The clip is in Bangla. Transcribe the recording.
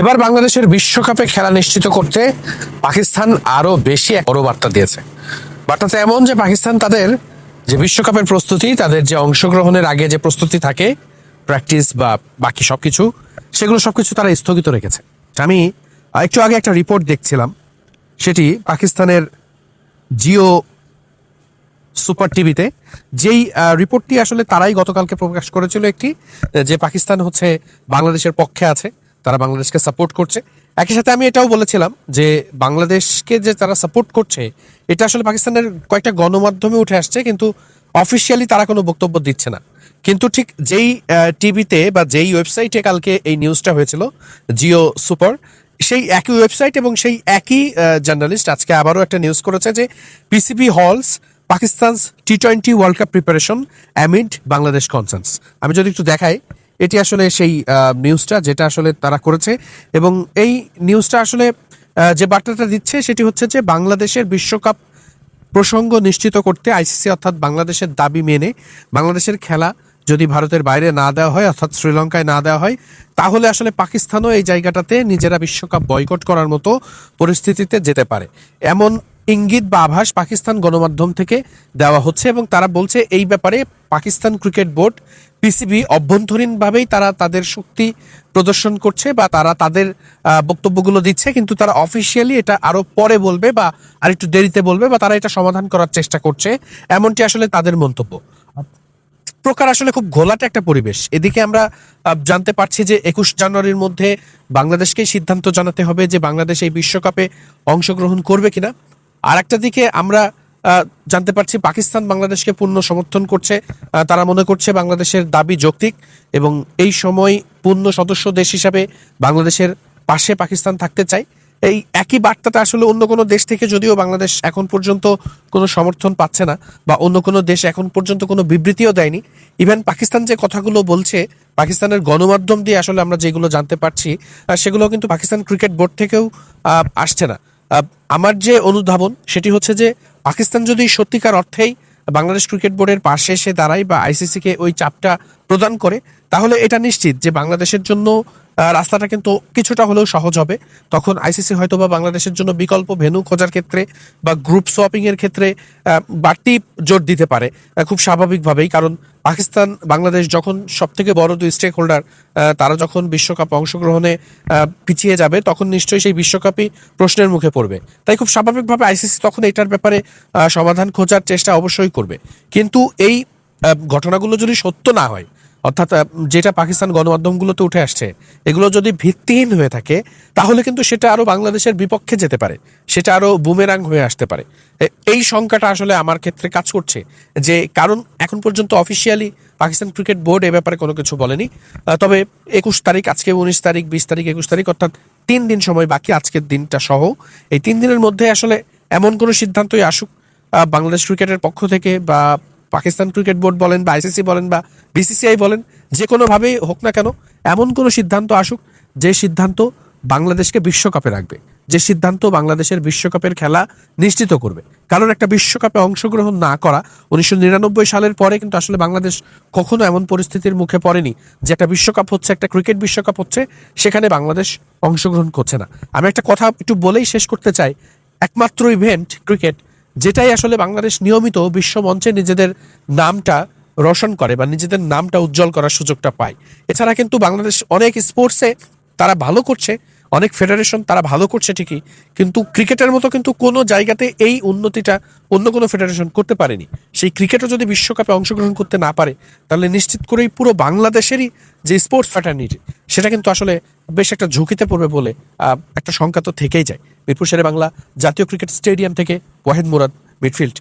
এবার বাংলাদেশের বিশ্বকাপে খেলা নিশ্চিত করতে পাকিস্তান আরও বেশি বড় বার্তা দিয়েছে। বার্তাটা এমন যে পাকিস্তান তাদের যে বিশ্বকাপের প্রস্তুতি, তাদের যে অংশগ্রহণের আগে যে প্রস্তুতি থাকে প্র্যাকটিস বা বাকি সবকিছু, সেগুলো সবকিছু তারা স্থগিত রেখেছে। আমি একটু আগে একটা রিপোর্ট দেখছিলাম, সেটি পাকিস্তানের জিও সুপার টিভিতে, যেই রিপোর্টটি আসলে তারাই গতকালকে প্রকাশ করেছিল একটি, যে পাকিস্তান হচ্ছে বাংলাদেশের পক্ষে আছে। তারা বাংলাদেশকে সাপোর্ট করছে। একই সাথে আমি এটাও বলেছিলাম যে বাংলাদেশকে যে তারা সাপোর্ট করছে, এটা আসলে পাকিস্তানের কয়েকটা গণমাধ্যমে উঠে আসছে, কিন্তু অফিসিয়ালি তারা কোনো বক্তব্য দিচ্ছে না। কিন্তু ঠিক যেই টিভিতে বা যেই ওয়েবসাইটে কালকে এই নিউজটা হয়েছিল জিও সুপার সেই একই ওয়েবসাইট এবং সেই একই জার্নালিস্ট আজকে আবারও একটা নিউজ করেছে যে PCB holds Pakistan T twenty world cup preparation amid Bangladesh concerns আমি যদি একটু দেখাই এটি আসলে সেই নিউজটা যেটা আসলে তারা করেছে এবং এই নিউজটা আসলে যে বার্তাটা দিচ্ছে সেটি হচ্ছে যে বাংলাদেশের বিশ্বকাপ প্রসঙ্গ নিশ্চিত করতে আইসিসি অর্থাৎ বাংলাদেশের দাবি মেনে বাংলাদেশের খেলা যদি ভারতের বাইরে না দেওয়া হয় অর্থাৎ শ্রীলঙ্কায় না দেওয়া হয়, তাহলে আসলে পাকিস্তানও এই জায়গাটাতে নিজেরা বিশ্বকাপ বয়কট করার মতো পরিস্থিতিতে যেতে পারে। এমন ইঙ্গিত বা আভাস পাকিস্তান গণমাধ্যম থেকে দেওয়া হচ্ছে এবং তারা বলছে এই ব্যাপারে পাকিস্তান ক্রিকেট বোর্ড, পিসিবি অভ্যন্তরীণভাবেই তারা তাদের শক্তি প্রদর্শন করছে বা তারা তাদের বক্তব্যগুলো দিচ্ছে, কিন্তু তারা অফিসিয়ালি এটা আরও পরে বলবে বা আরেকটু দেরিতে বলবে বা তারা এটা সমাধান করার চেষ্টা করছে। এমনটি আসলে তাদের মন্তব্য। প্রকার আসলে খুব ঘোলাটে একটা পরিবেশ। এদিকে আমরা জানতে পারছি যে একুশ জানুয়ারির মধ্যে বাংলাদেশকেই সিদ্ধান্ত জানাতে হবে যে বাংলাদেশ এই বিশ্বকাপে অংশগ্রহণ করবে কিনা। আর একটা দিকে আমরা জানতে পারছি পাকিস্তান বাংলাদেশকে পূর্ণ সমর্থন করছে তারা মনে করছে বাংলাদেশের দাবি যৌক্তিক এবং এই সময় পূর্ণ সদস্য দেশ হিসাবে বাংলাদেশের পাশে পাকিস্তান থাকতে চায়। এই একই বার্তাটা আসলে অন্য কোনো দেশ থেকে যদিও বাংলাদেশ এখন পর্যন্ত কোনো সমর্থন পাচ্ছে না বা অন্য কোনো দেশ এখন পর্যন্ত কোনো বিবৃতিও দেয়নি। ইভেন পাকিস্তান যে কথাগুলো বলছে, পাকিস্তানের গণমাধ্যম দিয়ে আসলে আমরা যেগুলো জানতে পারছি সেগুলো কিন্তু পাকিস্তান ক্রিকেট বোর্ড থেকেও আসছে না। আমার যে অনুধাবন, সেটি হচ্ছে যে পাকিস্তান যদি সত্যিকার অর্থেই বাংলাদেশ ক্রিকেট বোর্ডের পাশে এসে দাঁড়ায় বা আইসিসিকে ওই চাপটা প্রদান করে তাহলে এটা নিশ্চিত যে বাংলাদেশের জন্য রাস্তাটা কিন্তু কিছুটা হলেও সহজ হবে। তখন আইসিসি হয়তো বা বাংলাদেশের জন্য বিকল্প ভেনু খোঁজার ক্ষেত্রে বা গ্রুপ সোয়াপিং এর ক্ষেত্রে বাড়তি জোর দিতে পারে খুব স্বাভাবিকভাবেই। কারণ পাকিস্তান, বাংলাদেশ যখন সব থেকে বড় দুই স্টেক হোল্ডার তারা যখন বিশ্বকাপ অংশগ্রহণে পিছিয়ে যাবে, তখন নিশ্চয়ই সেই বিশ্বকাপই প্রশ্নের মুখে পড়বে। তাই খুব স্বাভাবিকভাবে আইসিসি তখন এটার ব্যাপারে সমাধান খোঁজার চেষ্টা অবশ্যই করবে। কিন্তু এই ঘটনাগুলো যদি সত্য না হয় অর্থাৎ যেটা পাকিস্তান গণমাধ্যমগুলোতে উঠে আসছে, এগুলো যদি ভিত্তিহীন হয়ে থাকে, তাহলে কিন্তু সেটা আরও বাংলাদেশের বিপক্ষে যেতে পারে, সেটা আরও বুমেরাং হয়ে আসতে পারে। এই সংখ্যাটা আসলে আমার ক্ষেত্রে কাজ করছে যে, কারণ এখন পর্যন্ত অফিসিয়ালি পাকিস্তান ক্রিকেট বোর্ড এ ব্যাপারে কোনো কিছু বলেনি। তবে একুশ তারিখ, আজকে উনিশ তারিখ, বিশ তারিখ, একুশ তারিখ, অর্থাৎ তিন দিন সময় বাকি আজকের দিনটা সহ, এই তিন দিনের মধ্যে আসলে এমন কোনো সিদ্ধান্তই আসুক বাংলাদেশ ক্রিকেটের পক্ষ থেকে বা পাকিস্তান ক্রিকেট বোর্ড বলেন বা আইসিসি বলেন বা বিসিসিআই বলেন, যে কোনোভাবেই হোক না কেন, এমন কোনো সিদ্ধান্ত আসুক যে সিদ্ধান্ত বাংলাদেশকে বিশ্বকাপে রাখবে, যে সিদ্ধান্ত বাংলাদেশের বিশ্বকাপের খেলা নিশ্চিত করবে। কারণ একটা বিশ্বকাপে অংশগ্রহণ না করা উনিশশো নিরানব্বই সালের পরে কিন্তু আসলে বাংলাদেশ কখনো এমন পরিস্থিতির মুখে পড়েনি যে একটা বিশ্বকাপ হচ্ছে, একটা ক্রিকেট বিশ্বকাপ হচ্ছে, সেখানে বাংলাদেশ অংশগ্রহণ করছে না। আমি একটা কথা একটু বলেই শেষ করতে চাই, একমাত্র ইভেন্ট ক্রিকেট যেটাই আসলে বাংলাদেশ নিয়মিত বিশ্ব মঞ্চে নিজেদের নামটা রোশন করে বা নিজেদের নামটা উজ্জ্বল করার সুযোগটা পায়। এছাড়া কিন্তু বাংলাদেশ অনেক স্পোর্টসে তারা ভালো করছে। অনেক ফেডারেশন তারা ভালো করছে ঠিকই, কিন্তু ক্রিকেটের মতো কিন্তু কোনো জায়গাতে এই উন্নতিটা অন্য কোনো ফেডারেশন করতে পারেনি। সেই ক্রিকেটও যদি বিশ্বকাপে অংশগ্রহণ করতে না পারে, তাহলে নিশ্চিত করেই পুরো বাংলাদেশেরই যে স্পোর্টস ফ্যাটার্নিটি সেটা কিন্তু আসলে বেশ একটা ঝুঁকিতে পড়বে বলে একটা শঙ্কা তো থেকেই যায়। মিরপুর শেরে বাংলা জাতীয় ক্রিকেট স্টেডিয়াম থেকে ওয়াহেদ মুরাদ, মিডফিল্ড।